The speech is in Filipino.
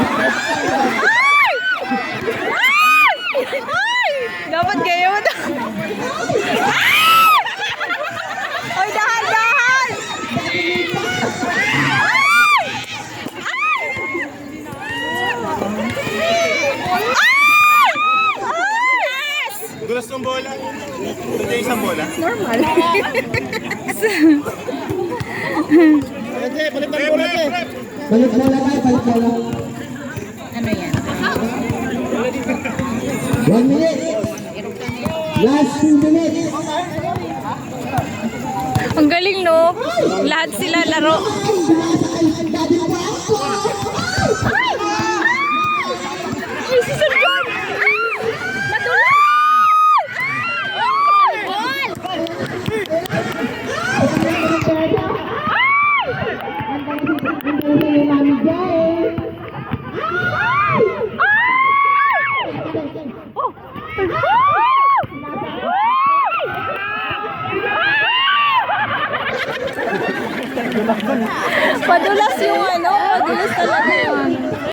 Ay! Ay! Ay! Dapat kayo mo to. Ay! Oy, dahal, dahal! Ay! Ay! Ay! Ay! Gulas ng bola. Ito yung isang bola. Normal. Pwede, palit ng bola, pre. Balik bola tayo, balik bola. One minute. Last two minutes. Ang galing, no? Lahat sila laro. Madulas yung ano, madulas talaga yung ano.